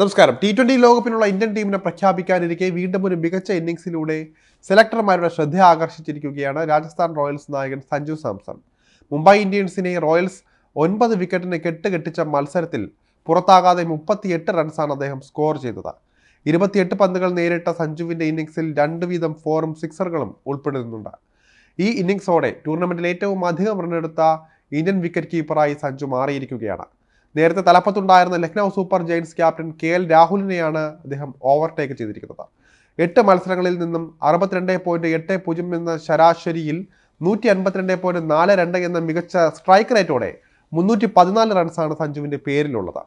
നമസ്കാരം. T twenty ലോകകപ്പിനുള്ള Indian ടീമിനെ പ്രഖ്യാപിക്കാനിരിക്കെ വീണ്ടും ഒരു മികച്ച ഇന്നിങ്സിലൂടെ സെലക്ടർമാരുടെ ശ്രദ്ധ ആകർഷിച്ചിരിക്കുകയാണ് രാജസ്ഥാൻ റോയൽസ് നായകൻ സഞ്ജു സാംസൺ. മുംബൈ ഇന്ത്യൻസിനെ റോയൽസ് ഒൻപത് വിക്കറ്റിന് കെട്ടുകെട്ടിച്ച മത്സരത്തിൽ പുറത്താകാതെ മുപ്പത്തിയെട്ട് റൺസാണ് അദ്ദേഹം സ്കോർ ചെയ്തത്. ഇരുപത്തിയെട്ട് പന്തുകൾ നേരിട്ട സഞ്ജുവിന്റെ ഇന്നിങ്സിൽ രണ്ട് വീതം ഫോറും സിക്സറുകളും ഉൾപ്പെടുന്നുണ്ട്. ഈ ഇന്നിങ്സോടെ ടൂർണമെന്റിൽ ഏറ്റവും അധികം റണ്ണെടുത്ത ഇന്ത്യൻ വിക്കറ്റ് കീപ്പറായി സഞ്ജു മാറിയിരിക്കുകയാണ്. നേരത്തെ തലപ്പത്തുണ്ടായിരുന്ന Lucknow Super Giants captain K L രാഹുലിനെയാണ് അദ്ദേഹം ഓവർടേക്ക് ചെയ്തിരിക്കുന്നത്. എട്ട് മത്സരങ്ങളിൽ നിന്നും അറുപത്തിരണ്ട് പോയിന്റ് എട്ട് പൂജ്യം എന്ന ശരാശരിയിൽ നൂറ്റി അൻപത്തിരണ്ട് പോയിന്റ് നാല് രണ്ട് എന്ന മികച്ച സ്ട്രൈക്ക് റേറ്റോടെ മുന്നൂറ്റി പതിനാല് റൺസാണ് സഞ്ജുവിന്റെ പേരിലുള്ളത്.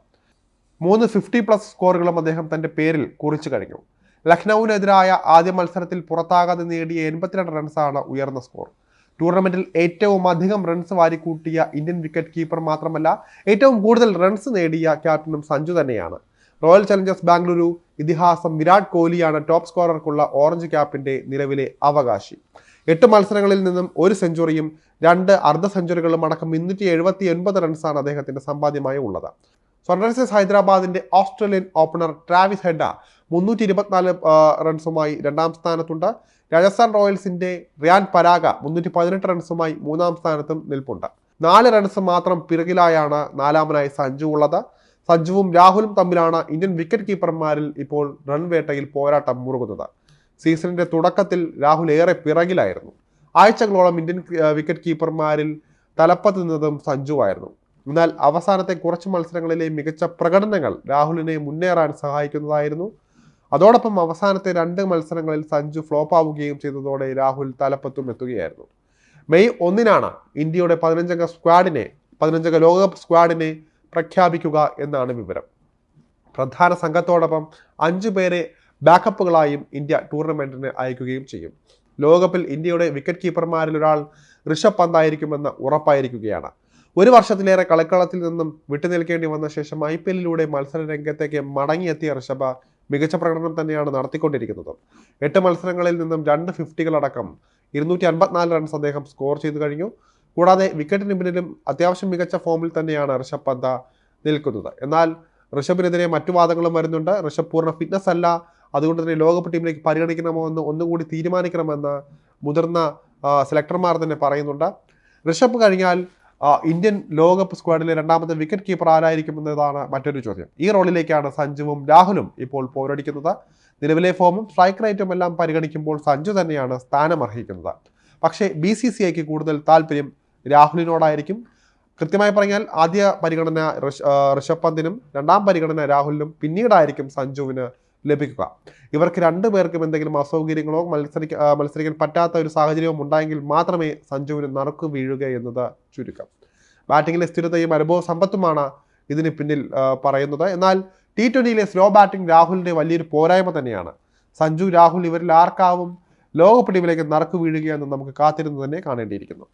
മൂന്ന് ഫിഫ്റ്റി പ്ലസ് സ്കോറുകളും അദ്ദേഹം തന്റെ പേരിൽ കുറിച്ചു കഴിഞ്ഞു. ലക്നൌവിനെതിരായ ആദ്യ മത്സരത്തിൽ പുറത്താകാതെ നേടിയ എൺപത്തിരണ്ട് റൺസാണ് ഉയർന്ന സ്കോർ. ടൂർണമെന്റിൽ ഏറ്റവും അധികം റൺസ് വാരിക്കൂട്ടിയ ഇന്ത്യൻ വിക്കറ്റ് കീപ്പർ മാത്രമല്ല ഏറ്റവും കൂടുതൽ റൺസ് നേടിയ ക്യാപ്റ്റനും സഞ്ജു തന്നെയാണ്. റോയൽ ചലഞ്ചേഴ്സ് ബാംഗ്ലൂരു ഇതിഹാസം വിരാട് കോഹ്ലിയാണ് ടോപ്പ് സ്കോറർക്കുള്ള ഓറഞ്ച് ക്യാപ്പിന്റെ നിലവിലെ അവകാശി. എട്ട് മത്സരങ്ങളിൽ നിന്നും ഒരു സെഞ്ചുറിയും രണ്ട് അർദ്ധ സെഞ്ചുറികളും അടക്കം മുന്നൂറ്റി എഴുപത്തി ഒൻപത് റൺസാണ് അദ്ദേഹത്തിന്റെ സമ്പാദ്യമായി ഉള്ളത്. സൺറൈസേഴ്സ് ഹൈദരാബാദിന്റെ ഓസ്ട്രേലിയൻ ഓപ്പണർ ട്രാവിസ് ഹെഡ മുന്നൂറ്റി ഇരുപത്തിനാല് റൺസുമായി രണ്ടാം സ്ഥാനത്തുണ്ട്. രാജസ്ഥാൻ റോയൽസിന്റെ റിയാൻ പരാഗ മുന്നൂറ്റി പതിനെട്ട് റൺസുമായി മൂന്നാം സ്ഥാനത്തും നിൽപ്പുണ്ട്. നാല് റൺസ് മാത്രം പിറകിലായാണ് നാലാമനായി സഞ്ജു ഉള്ളത്. സഞ്ജുവും രാഹുലും തമ്മിലാണ് ഇന്ത്യൻ വിക്കറ്റ് കീപ്പർമാരിൽ ഇപ്പോൾ റൺ വേട്ടയിൽ പോരാട്ടം മുറുകുന്നത്. സീസണിന്റെ തുടക്കത്തിൽ രാഹുൽ ഏറെ പിറകിലായിരുന്നു. ആഴ്ചകളോളം ഇന്ത്യൻ വിക്കറ്റ് കീപ്പർമാരിൽ തലപ്പത്ത് നിന്നതും സഞ്ജുവായിരുന്നു എന്നാൽ അവസാനത്തെ കുറച്ച് മത്സരങ്ങളിലെ മികച്ച പ്രകടനങ്ങൾ രാഹുലിനെ മുന്നേറാൻ സഹായിക്കുന്നതായിരുന്നു. അതോടൊപ്പം അവസാനത്തെ രണ്ട് മത്സരങ്ങളിൽ സഞ്ജു ഫ്ലോപ്പ് ആവുകയും ചെയ്തതോടെ രാഹുൽ തലപ്പത്തും എത്തുകയായിരുന്നു. മെയ് ഒന്നിനാണ് ഇന്ത്യയുടെ പതിനഞ്ചംഗ സ്ക്വാഡിനെ പതിനഞ്ചംഗ ലോകകപ്പ് സ്ക്വാഡിനെ പ്രഖ്യാപിക്കുക എന്നാണ് വിവരം. പ്രധാന സംഘത്തോടൊപ്പം അഞ്ചു പേരെ ബാക്കപ്പുകളായും ഇന്ത്യ ടൂർണമെന്റിന് അയക്കുകയും ചെയ്യും. ലോകകപ്പിൽ ഇന്ത്യയുടെ വിക്കറ്റ് കീപ്പർമാരിൽ ഒരാൾ ഋഷഭ് പന്തായിരിക്കുമെന്ന് ഉറപ്പായിരിക്കുകയാണ്. ഒരു വർഷത്തിലേറെ കളിക്കളത്തിൽ നിന്നും വിട്ടുനിൽക്കേണ്ടി വന്ന ശേഷം ഐ പി എല്ലിലൂടെ മത്സര രംഗത്തേക്ക് മടങ്ങിയെത്തിയ ഋഷഭ മികച്ച പ്രകടനം തന്നെയാണ് നടത്തിക്കൊണ്ടിരിക്കുന്നത്. എട്ട് മത്സരങ്ങളിൽ നിന്നും രണ്ട് ഫിഫ്റ്റികളടക്കം ഇരുന്നൂറ്റി അൻപത്തിനാല് റൺസ് അദ്ദേഹം സ്കോർ ചെയ്തു കഴിഞ്ഞു. കൂടാതെ വിക്കറ്റിന് പിന്നിലും അത്യാവശ്യം മികച്ച ഫോമിൽ തന്നെയാണ് ഋഷഭ് പന്ത നിൽക്കുന്നത്. എന്നാൽ ഋഷഭിനെതിരെ മറ്റു വാദങ്ങളും വരുന്നുണ്ട്. ഋഷഭ് പൂർണ ഫിറ്റ്നസ് അല്ല. അതുകൊണ്ട് തന്നെ ലോകകപ്പ് ടീമിലേക്ക് പരിഗണിക്കണമോ എന്ന് ഒന്നുകൂടി തീരുമാനിക്കണമെന്ന് മുതിർന്ന സെലക്ടർമാർ തന്നെ പറയുന്നുണ്ട്. ഋഷഭ് കഴിഞ്ഞാൽ ഇന്ത്യൻ ലോകകപ്പ് സ്ക്വാഡിലെ രണ്ടാമത്തെ വിക്കറ്റ് കീപ്പർ ആരായിരിക്കും എന്നതാണ് മറ്റൊരു ചോദ്യം. ഈ റോളിലേക്കാണ് സഞ്ജുവും രാഹുലും ഇപ്പോൾ പോരടിക്കുന്നത്. നിലവിലെ ഫോമും സ്ട്രൈക്ക് റേറ്റും എല്ലാം പരിഗണിക്കുമ്പോൾ സഞ്ജു തന്നെയാണ് സ്ഥാനം അർഹിക്കുന്നത് പക്ഷേ ബി സി സി ഐക്ക് കൂടുതൽ താല്പര്യം രാഹുലിനോടായിരിക്കും. കൃത്യമായി പറഞ്ഞാൽ ആദ്യ പരിഗണന ഋഷ്- ഋഷഭ് പന്തിനും രണ്ടാം പരിഗണന രാഹുലിനും പിന്നീടായിരിക്കും സഞ്ജുവിന് ലഭിക്കുക. ഇവർക്ക് രണ്ടു പേർക്കും എന്തെങ്കിലും അസൗകര്യങ്ങളോ മത്സരിക്ക മത്സരിക്കാൻ പറ്റാത്ത ഒരു സാഹചര്യവും ഉണ്ടായെങ്കിൽ മാത്രമേ സഞ്ജുവിന് നറുക്ക് വീഴുക എന്നത് ചുരുക്കം. ബാറ്റിങ്ങിലെ സ്ഥിരതയും അനുഭവ സമ്പത്തുമാണ് ഇതിന് പിന്നിൽ പറയുന്നത്. എന്നാൽ ടി ട്വന്റിയിലെ സ്ലോ ബാറ്റിംഗ് രാഹുലിന്റെ വലിയൊരു പോരായ്മ തന്നെയാണ്. സഞ്ജു രാഹുൽ ഇവരിൽ ആർക്കാവും ലോകപ്പിടിവിലേക്ക് നറുക്ക് വീഴുകയെന്ന് നമുക്ക് കാത്തിരുന്ന് തന്നെ കാണേണ്ടിയിരിക്കുന്നു.